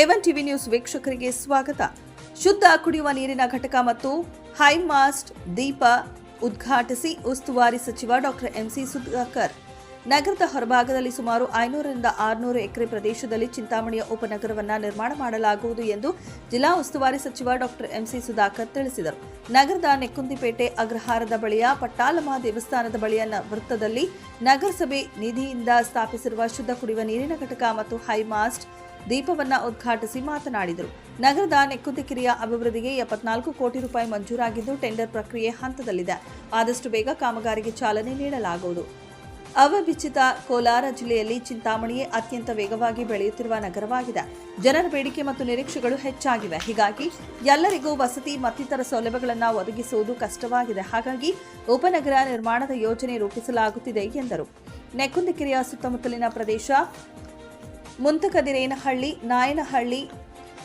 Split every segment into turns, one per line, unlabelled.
A one TV news ವೀಕ್ಷಕರಿಗೆ ಸ್ವಾಗತ. ಶುದ್ಧ ಕುಡಿಯುವ ನೀರಿನ ಘಟಕ ಮತ್ತು ಹೈಮಾಸ್ಟ್ ದೀಪ ಉದ್ಘಾಟಿಸಿ ಉಸ್ತುವಾರಿ ಸಚಿವ ಡಾಕ್ಟರ್ ಎಂಸಿ ಸುಧಾಕರ್. ನಗರದ ಹೊರಭಾಗದಲ್ಲಿ ಸುಮಾರು ಐನೂರರಿಂದ ಆರುನೂರು ಎಕರೆ ಪ್ರದೇಶದಲ್ಲಿ ಚಿಂತಾಮಣಿಯ ಉಪನಗರವನ್ನು ನಿರ್ಮಾಣ ಮಾಡಲಾಗುವುದು ಎಂದು ಜಿಲ್ಲಾ ಉಸ್ತುವಾರಿ ಸಚಿವ ಡಾಕ್ಟರ್ ಎಂಸಿ ಸುಧಾಕರ್ ತಿಳಿಸಿದರು. ನಗರದ ನೆಕ್ಕುಂದಿಪೇಟೆ ಅಗ್ರಹಾರದ ಬಳಿಯ ಪಟ್ಟಾಲಮ್ಮ ದೇವಸ್ಥಾನದ ಬಳಿಯ ವೃತ್ತದಲ್ಲಿ ನಗರಸಭೆ ನಿಧಿಯಿಂದ ಸ್ಥಾಪಿಸಿರುವ ಶುದ್ಧ ಕುಡಿಯುವ ನೀರಿನ ಘಟಕ ಮತ್ತು ಹೈಮಾಸ್ಟ್ ದೀಪವನ್ನ ಉದ್ಘಾಟಿಸಿ ಮಾತನಾಡಿದರು. ನಗರದ ನೆಕ್ಕುದಿಕಿರಿಯ ಅಭಿವೃದ್ಧಿಗೆ ಎಪ್ಪತ್ನಾಲ್ಕು ಕೋಟಿ ರೂಪಾಯಿ ಮಂಜೂರಾಗಿದ್ದು ಟೆಂಡರ್ ಪ್ರಕ್ರಿಯೆ ಹಂತದಲ್ಲಿದೆ. ಆದಷ್ಟು ಬೇಗ ಕಾಮಗಾರಿಗೆ ಚಾಲನೆ ನೀಡಲಾಗುವುದು. ಅವಭಿಚಿತ ಕೋಲಾರ ಜಿಲ್ಲೆಯಲ್ಲಿ ಚಿಂತಾಮಣಿಯೇ ಅತ್ಯಂತ ವೇಗವಾಗಿ ಬೆಳೆಯುತ್ತಿರುವ ನಗರವಾಗಿದೆ. ಜನರ ಬೇಡಿಕೆ ಮತ್ತು ನಿರೀಕ್ಷೆಗಳು ಹೆಚ್ಚಾಗಿವೆ. ಹೀಗಾಗಿ ಎಲ್ಲರಿಗೂ ವಸತಿ ಮತ್ತಿತರ ಸೌಲಭ್ಯಗಳನ್ನು ಒದಗಿಸುವುದು ಕಷ್ಟವಾಗಿದೆ. ಹಾಗಾಗಿ ಉಪನಗರ ನಿರ್ಮಾಣದ ಯೋಜನೆ ರೂಪಿಸಲಾಗುತ್ತಿದೆ ಎಂದರು. ನೆಕ್ಕುಂದಿಕೆರೆಯ ಸುತ್ತಮುತ್ತಲಿನ ಪ್ರದೇಶ ಮುಂತಕದಿರೇನಹಳ್ಳಿ, ನಾಯನಹಳ್ಳಿ,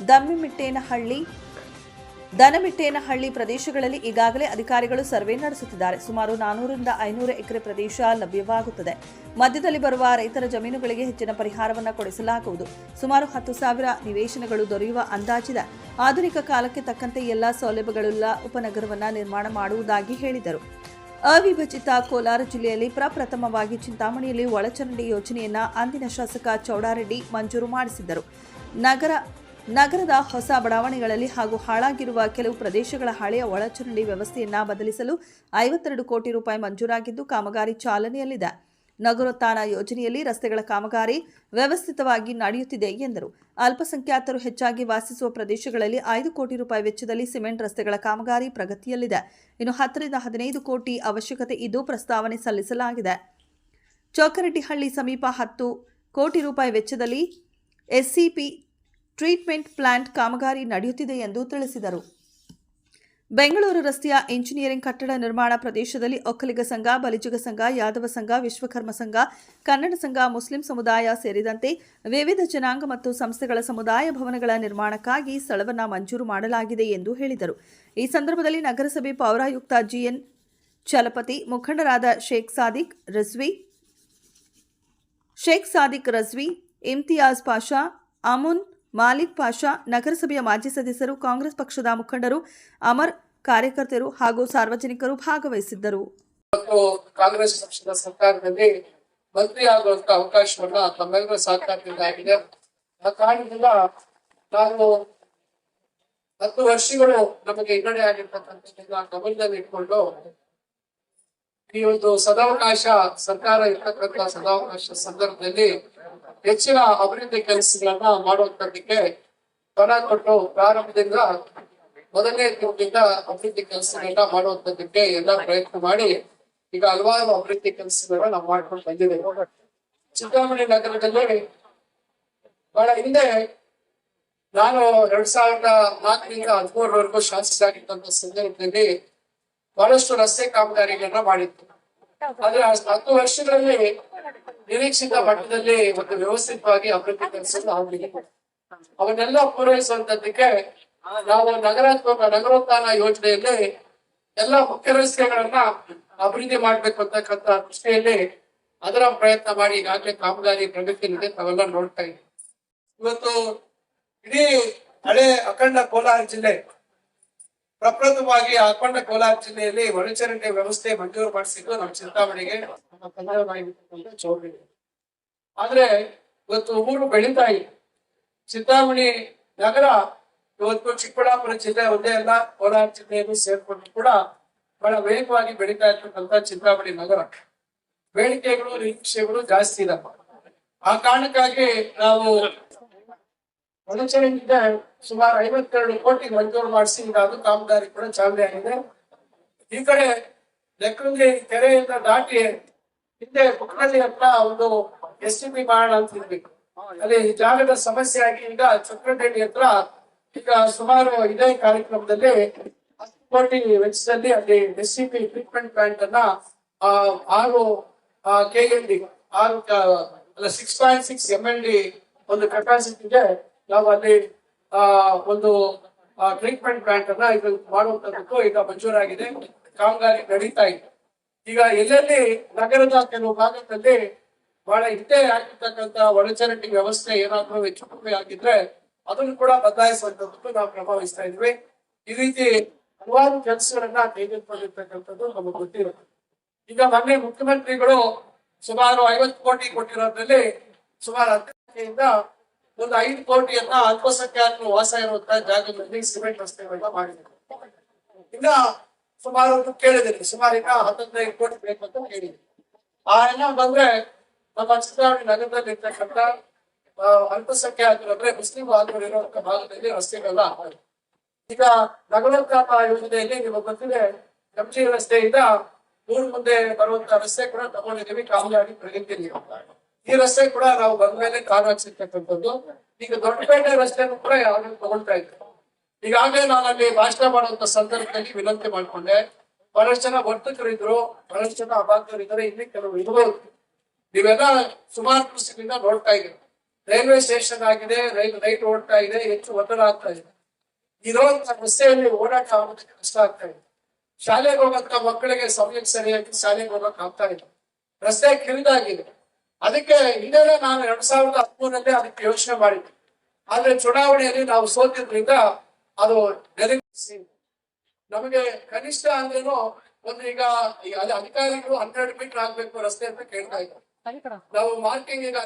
ದಮ್ಮಿಮಿಟ್ಟೇನಹಳ್ಳಿ, ದನಮಿಟ್ಟೇನಹಳ್ಳಿ ಪ್ರದೇಶಗಳಲ್ಲಿ ಈಗಾಗಲೇ ಅಧಿಕಾರಿಗಳು ಸರ್ವೆ ನಡೆಸುತ್ತಿದ್ದಾರೆ. ಸುಮಾರು ನಾನೂರರಿಂದ ಐನೂರು ಎಕರೆ ಪ್ರದೇಶ ಲಭ್ಯವಾಗುತ್ತದೆ. ಮಧ್ಯದಲ್ಲಿ ಬರುವ ರೈತರ ಜಮೀನುಗಳಿಗೆ ಹೆಚ್ಚಿನ ಪರಿಹಾರವನ್ನು ಕೊಡಿಸಲಾಗುವುದು. ಸುಮಾರು ಹತ್ತು ಸಾವಿರ ನಿವೇಶನಗಳು ದೊರೆಯುವ ಅಂದಾಜಿದೆ. ಆಧುನಿಕ ಕಾಲಕ್ಕೆ ತಕ್ಕಂತೆ ಎಲ್ಲಾ ಸೌಲಭ್ಯಗಳುಳ್ಳ ಉಪನಗರವನ್ನು ನಿರ್ಮಾಣ ಮಾಡುವುದಾಗಿ ಹೇಳಿದರು. ಅವಿಭಜಿತ ಕೋಲಾರ ಜಿಲ್ಲೆಯಲ್ಲಿ ಪ್ರಪ್ರಥಮವಾಗಿ ಚಿಂತಾಮಣಿಯಲ್ಲಿ ಒಳಚರಂಡಿ ಯೋಜನೆಯನ್ನು ಅಂದಿನ ಶಾಸಕ ಚೌಡಾರೆಡ್ಡಿ ಮಂಜೂರು ಮಾಡಿಸಿದ್ದರು. ನಗರ, ನಗರದ ಹೊಸ ಬಡಾವಣೆಗಳಲ್ಲಿ ಹಾಗೂ ಹಾಳಾಗಿರುವ ಕೆಲವು ಪ್ರದೇಶಗಳ ಹಳೆಯ ಒಳಚರಂಡಿ ವ್ಯವಸ್ಥೆಯನ್ನು ಬದಲಿಸಲು ಐವತ್ತೆರಡು ಕೋಟಿ ರೂಪಾಯಿ ಮಂಜೂರಾಗಿದ್ದು ಕಾಮಗಾರಿ ಚಾಲನೆಯಲ್ಲಿದೆ. ನಗರೋತ್ಥಾನ ಯೋಜನೆಯಲ್ಲಿ ರಸ್ತೆಗಳ ಕಾಮಗಾರಿ ವ್ಯವಸ್ಥಿತವಾಗಿ ನಡೆಯುತ್ತಿದೆ ಎಂದರು. ಅಲ್ಪಸಂಖ್ಯಾತರು ಹೆಚ್ಚಾಗಿ ವಾಸಿಸುವ ಪ್ರದೇಶಗಳಲ್ಲಿ ಐದು ಕೋಟಿ ರೂಪಾಯಿ ವೆಚ್ಚದಲ್ಲಿ ಸಿಮೆಂಟ್ ರಸ್ತೆಗಳ ಕಾಮಗಾರಿ ಪ್ರಗತಿಯಲ್ಲಿದೆ. ಇನ್ನು ಹತ್ತರಿಂದ ಹದಿನೈದು ಕೋಟಿ ಅವಶ್ಯಕತೆ ಇದ್ದು ಪ್ರಸ್ತಾವನೆ ಸಲ್ಲಿಸಲಾಗಿದೆ. ಚೌಕರೆಡ್ಡಿಹಳ್ಳಿ ಸಮೀಪ ಹತ್ತು ಕೋಟಿ ರೂಪಾಯಿ ವೆಚ್ಚದಲ್ಲಿ ಎಸ್ಸಿಪಿ ಟ್ರೀಟ್ಮೆಂಟ್ ಪ್ಲಾಂಟ್ ಕಾಮಗಾರಿ ನಡೆಯುತ್ತಿದೆ ಎಂದು ತಿಳಿಸಿದರು. ಬೆಂಗಳೂರು ರಸ್ತೆಯ ಇಂಜಿನಿಯರಿಂಗ್ ಕಟ್ಟಡ ನಿರ್ಮಾಣ ಪ್ರದೇಶದಲ್ಲಿ ಒಕ್ಕಲಿಗ ಸಂಘ, ಬಲಿಜುಗ ಸಂಘ, ಯಾದವ ಸಂಘ, ವಿಶ್ವಕರ್ಮ ಸಂಘ, ಕನ್ನಡ ಸಂಘ, ಮುಸ್ಲಿಂ ಸಮುದಾಯ ಸೇರಿದಂತೆ ವಿವಿಧ ಜನಾಂಗ ಮತ್ತು ಸಂಸ್ಥೆಗಳ ಸಮುದಾಯ ಭವನಗಳ ನಿರ್ಮಾಣಕ್ಕಾಗಿ ಸ್ಥಳವನ್ನು ಮಂಜೂರು ಮಾಡಲಾಗಿದೆ ಎಂದು ಹೇಳಿದರು. ಈ ಸಂದರ್ಭದಲ್ಲಿ ನಗರಸಭೆ ಪೌರಾಯುಕ್ತ ಜಿಎನ್ ಚಲಪತಿ, ಮುಖಂಡರಾದ ಶೇಖ್ ಸಾದಿಕ್, ರಜ್ವಿ, ಶೇಖ್ ಸಾದಿಕ್ ರಜ್ವಿ, ಇಮ್ತಿಯಾಜ್ ಪಾಷಾ, ಅಮುನ್ ಮಾಲಿಕ್ ಪಾಷಾ, ನಗರಸಭೆಯ ಮಾಜಿ ಸದಸ್ಯರು, ಕಾಂಗ್ರೆಸ್ ಪಕ್ಷದ ಮುಖಂಡರು, ಅಮರ್ ಕಾರ್ಯಕರ್ತರು ಹಾಗೂ ಸಾರ್ವಜನಿಕರು ಭಾಗವಹಿಸಿದ್ದರು.
ಕಾಂಗ್ರೆಸ್ ಪಕ್ಷದ ಸರ್ಕಾರದಲ್ಲಿ ಮಂತ್ರಿ ಆಗುವಂತ ಅವಕಾಶವನ್ನ ತಮ್ಮೆಲ್ಲರ ಸಹಕಾರದಿಂದ ಆಗಿದೆ ಆ ಕಾರಣದಿಂದ ನಾವು ಹತ್ತು ವರ್ಷಗಳು ನಮಗೆ ಹಿನ್ನಡೆ ಆಗಿರ್ತಕ್ಕಂಥದ್ದನ್ನ ಗಮನದಲ್ಲಿ ಇಟ್ಕೊಂಡು ಈ ಒಂದು ಸದಾವಕಾಶ ಸರ್ಕಾರ ಇರ್ತಕ್ಕಂಥ ಸದಾವಕಾಶ ಸಂದರ್ಭದಲ್ಲಿ ಹೆಚ್ಚಿನ ಅಭಿವೃದ್ಧಿ ಕೆಲಸಗಳನ್ನ ಮಾಡುವಂತದ್ದಕ್ಕೆ ಪಣ ಕೊಟ್ಟು ಪ್ರಾರಂಭದಿಂದ ಮೊದಲನೇ ದಿನದಿಂದ ಅಭಿವೃದ್ಧಿ ಕೆಲಸಗಳನ್ನ ಮಾಡುವಂತದ್ದಕ್ಕೆ ಎಲ್ಲ ಪ್ರಯತ್ನ ಮಾಡಿ ಈಗ ಹಲವಾರು ಅಭಿವೃದ್ಧಿ ಕೆಲಸಗಳನ್ನ ನಾವು ಮಾಡ್ಕೊಂಡು ಬಂದಿದ್ದೇವೆ. ಚಿಂತಾಮಣಿ ನಗರದಲ್ಲಿ ಬಹಳ ಹಿಂದೆ ನಾನು ಎರಡ್ ಸಾವಿರದ ನಾಲ್ಕರಿಂದ ಹದಿಮೂರವರೆಗೂ ಶಾಸಕರಾಗಿದ್ದಂತ ಸಂದರ್ಭದಲ್ಲಿ ಬಹಳಷ್ಟು ರಸ್ತೆ ಕಾಮಗಾರಿಗಳನ್ನ ಮಾಡಿತ್ತು ಆದ್ರೆ ಹತ್ತು ವರ್ಷಗಳಲ್ಲಿ ನಿರೀಕ್ಷಿತ ಮಟ್ಟದಲ್ಲಿ ಒಂದು ವ್ಯವಸ್ಥಿತವಾಗಿ ಅಭಿವೃದ್ಧಿ ಪಡಿಸಲು ಅವರಿಗೆ ಅವನ್ನೆಲ್ಲ ಪೂರೈಸುವಂತದ್ದಕ್ಕೆ ನಾವು ನಗರಾತ್ಮಕ ನಗರೋತ್ಥಾನ ಯೋಜನೆಯಲ್ಲಿ ಎಲ್ಲ ಮುಖ್ಯ ರಸ್ತೆಗಳನ್ನ ಅಭಿವೃದ್ಧಿ ಮಾಡ್ಬೇಕು ಅಂತಕ್ಕಂಥ ದೃಷ್ಟಿಯಲ್ಲಿ ಅದರ ಪ್ರಯತ್ನ ಮಾಡಿ ಈಗಾಗಲೇ ಕಾಮಗಾರಿ ಪ್ರಗತಿಯಲ್ಲಿದೆ, ತಾವೆಲ್ಲ ನೋಡ್ತಾ ಇದ್ದೀವಿ ಇವತ್ತು ಇಡೀ ಹಳೆ ಅಖಂಡ ಕೋಲಾರ ಜಿಲ್ಲೆ ಪ್ರಪ್ರಥಮವಾಗಿ ಹಾಕೊಂಡ ಕೋಲಾರ ಜಿಲ್ಲೆಯಲ್ಲಿ ಒಳಚರಂಡಿ ವ್ಯವಸ್ಥೆ ಮಂಜೂರು ಮಾಡಿಸಿದ್ದು ನಮ್ಮ ಚಿಂತಾಮಣಿಗೆ ಆದ್ರೆ ಇವತ್ತು ಊರು ಬೆಳೀತಾ ಇದೆ ಚಿಂತಾಮಣಿ ನಗರ ಇವತ್ತು ಚಿಕ್ಕಬಳ್ಳಾಪುರ ಜಿಲ್ಲೆ ಒಂದೇ ಅಲ್ಲ, ಕೋಲಾರ ಜಿಲ್ಲೆಯಲ್ಲಿ ಸೇರ್ಕೊಂಡು ಕೂಡ ಬಹಳ ವೇಗವಾಗಿ ಬೆಳೀತಾ ಇರ್ತಕ್ಕಂಥ ಚಿಂತಾಮಣಿ ನಗರ. ಬೇಡಿಕೆಗಳು ನಿರೀಕ್ಷೆಗಳು ಜಾಸ್ತಿ ಇದಾವೆ. ಆ ಕಾರಣಕ್ಕಾಗಿ ನಾವು ಒಳಚರಂಡಿಗೆ ಸುಮಾರು ಐವತ್ತೆರಡು ಕೋಟಿ ಮಂಜೂರು ಮಾಡಿಸಿ ಅದು ಕಾಮಗಾರಿ ಕೂಡ ಚಾಲನೆ ಆಗಿದೆ. ಈ ಕಡೆ ಲೆಕ್ಕಂಗೆ ಕೆರೆಯಿಂದ ದಾಟಿ ಹಿಂದೆ ಬುಕ್ನಲ್ಲಿ ಹತ್ರ ಒಂದು ಎಸ್ ಟಿ ಪಿ ಮಾಡೋಣ ಅಂತಿದ್ವಿ ಅಲ್ಲಿ ಜಾಗದ ಸಮಸ್ಯೆ ಆಗಿ ಈಗ ಚಕ್ರಟೆಡಿ ಹತ್ರ ಈಗ ಸುಮಾರು ಇದೇ ಕಾರ್ಯಕ್ರಮದಲ್ಲಿ ಹತ್ತು ಕೋಟಿ ವೆಚ್ಚದಲ್ಲಿ ಅಲ್ಲಿ S C P treatment plant ಅನ್ನ ಆರು ಕೆ ಎಲ್ ಡಿ ಆರು six point six M L D ಒಂದು ಕೆಪಾಸಿಟಿಗೆ ನಾವು ಅಲ್ಲಿ ಒಂದು ಟ್ರೀಟ್ಮೆಂಟ್ ಪ್ಲಾಂಟ್ ಅನ್ನ ಇದು ಮಾಡುವಂತದ್ದು ಈಗ ಮಂಜೂರಾಗಿದೆ. ಕಾಮಗಾರಿ ನಡೀತಾ ಇದೆ. ಈಗ ಎಲ್ಲೆಲ್ಲಿ ನಗರದ ಕೆಲವು ಭಾಗದಲ್ಲಿ ಬಹಳ ಹಿಂದೆ ಆಗಿರ್ತಕ್ಕಂತ ಒಳಚರಂಡಿ ವ್ಯವಸ್ಥೆ ಏನಾದ್ರೂ ಹೆಚ್ಚು ಕಮ್ಮಿ ಆಗಿದ್ರೆ ಅದನ್ನು ಕೂಡ ಬದಲಾಯಿಸುವಂತದ್ದು ನಾವು ಪ್ರಭಾವಿಸ್ತಾ ಇದ್ವಿ. ಈ ರೀತಿ ಹಲವಾರು ಕೆಲಸಗಳನ್ನ ಕೈಗೆತ್ತಿಕೊಂಡಿರ್ತಕ್ಕಂಥದ್ದು ನಮಗೆ ಗೊತ್ತಿರುತ್ತೆ. ಈಗ ಮೊನ್ನೆ ಮುಖ್ಯಮಂತ್ರಿಗಳು ಸುಮಾರು ಐವತ್ತು ಕೋಟಿ ಕೊಟ್ಟಿರೋದ್ರಲ್ಲಿ ಸುಮಾರು ಹದಿನೈದರಿಂದ ಒಂದು ಐದು ಕೋಟಿಯನ್ನ ಅಲ್ಪಸಂಖ್ಯಾತರು ವಾಸ ಇರುವಂತಹ ಜಾಗದಲ್ಲಿ ಸಿಮೆಂಟ್ ರಸ್ತೆಗಳನ್ನ ಮಾಡಿದ್ದಾರೆ ಇನ್ನ ಸುಮಾರು ಕೇಳಿದ್ದೀನಿ. ಸುಮಾರು ಇನ್ನ ಹತ್ತೈದು ಕೋಟಿ ಬೇಕು ಅಂತ ಹೇಳಿದ್ರು ಆ ಎಲ್ಲ ಬಂದ್ರೆ ನಮ್ಮ ಚಿತ್ರಾವಣಿ ನಗರದಲ್ಲಿ ಇರ್ತಕ್ಕಂಥ ಅಲ್ಪಸಂಖ್ಯಾತರು ಅಂದ್ರೆ ಮುಸ್ಲಿಂ ಬಾಂಧವರು ಇರುವಂತ ಭಾಗದಲ್ಲಿ ರಸ್ತೆಗಳೆಲ್ಲ ಆಗಿದೆ ಈಗ ನಗರೋತ್ಥಾನ ಯೋಜನೆಯಲ್ಲಿ ನಿಮಗೆ ಗೊತ್ತಿದೆ ಎಂಜಿ ರಸ್ತೆಯಿಂದ ಮೂರು ಮುಂದೆ ಬರುವಂತಹ ರಸ್ತೆ ಕೂಡ ತಗೊಂಡಿದ್ದೀವಿ, ಕಾಮಗಾರಿ ಪ್ರಗತಿಯಲ್ಲಿ ಈ ರಸ್ತೆ ಕೂಡ ನಾವು ಬಂದ ಮೇಲೆ ಕಾರ್ ಹಾಕ್ಸಿರ್ತಕ್ಕಂಥದ್ದು. ಈಗ ದೊಡ್ಡಪೇಟೆ ರಸ್ತೆನೂ ಕೂಡ ಯಾವಾಗ ತಗೊಳ್ತಾ ಇದ್ರು ಈಗಾಗಲೇ ನಾನು ಅಲ್ಲಿ ಭಾಷಣ ಮಾಡುವಂತ ಸಂದರ್ಭದಲ್ಲಿ ವಿನಂತಿ ಮಾಡ್ಕೊಂಡೆ. ಬಹಳಷ್ಟು ಜನ ವರ್ತಕರಿದ್ರು, ಬಹಳಷ್ಟು ಜನ ಅಭಾಗ್ಯರಿದ್ದಾರೆ. ಇಲ್ಲಿ ಕೆಲವು ಇರ್ಬೋದು ನೀವೆಲ್ಲ ಸುಮಾರು ಕೃಷಿಯಿಂದ ನೋಡ್ತಾ ಇದ್ದೀವಿ ರೈಲ್ವೆ ಸ್ಟೇಷನ್ ಆಗಿದೆ, ರೈಲ್ ಲೈಟ್ ಓಡ್ತಾ ಇದೆ, ಹೆಚ್ಚು ಒತ್ತಡ ಆಗ್ತಾ ಇದೆ. ಇರೋಂತ ರಸ್ತೆಯಲ್ಲಿ ಓಡಾಟ ಆಗೋದಕ್ಕೆ ಕಷ್ಟ ಆಗ್ತಾ ಇದೆ. ಶಾಲೆಗೆ ಹೋಗಂತ ಮಕ್ಕಳಿಗೆ ಸಮಯಕ್ಕೆ ಸರಿಯಾಗಿ ಶಾಲೆಗೆ ಹೋಗಕ್ ಆಗ್ತಾ ಇಲ್ಲ. ರಸ್ತೆ ಕಿರಿದಾಗಿದೆ. ಅದಕ್ಕೆ ಇದೆಲ್ಲ ನಾನು ಎರಡ್ ಸಾವಿರದ ಹದಿಮೂರಲ್ಲೇ ಅದಕ್ಕೆ ಯೋಚನೆ ಮಾಡಿದ್ದೆ. ಆದ್ರೆ ಚುನಾವಣೆಯಲ್ಲಿ ನಾವು ಸೋತಿದ್ರಿಂದ ಅದು ನೆರವೇರಿಸಿ ನಮಗೆ ಕನಿಷ್ಠ ಅಂದ್ರೇನು ಒಂದು ಈಗ ಅಲ್ಲಿ ಅಧಿಕಾರಿಗಳು ಹನ್ನೆರಡು ಮೀಟರ್ ಆಗ್ಬೇಕು ರಸ್ತೆ ಅಂತ ಕೇಳ್ತಾ ಇದ್ದಾರೆ. ನಾವು ಮಾರ್ಕಿಂಗ್ ಈಗ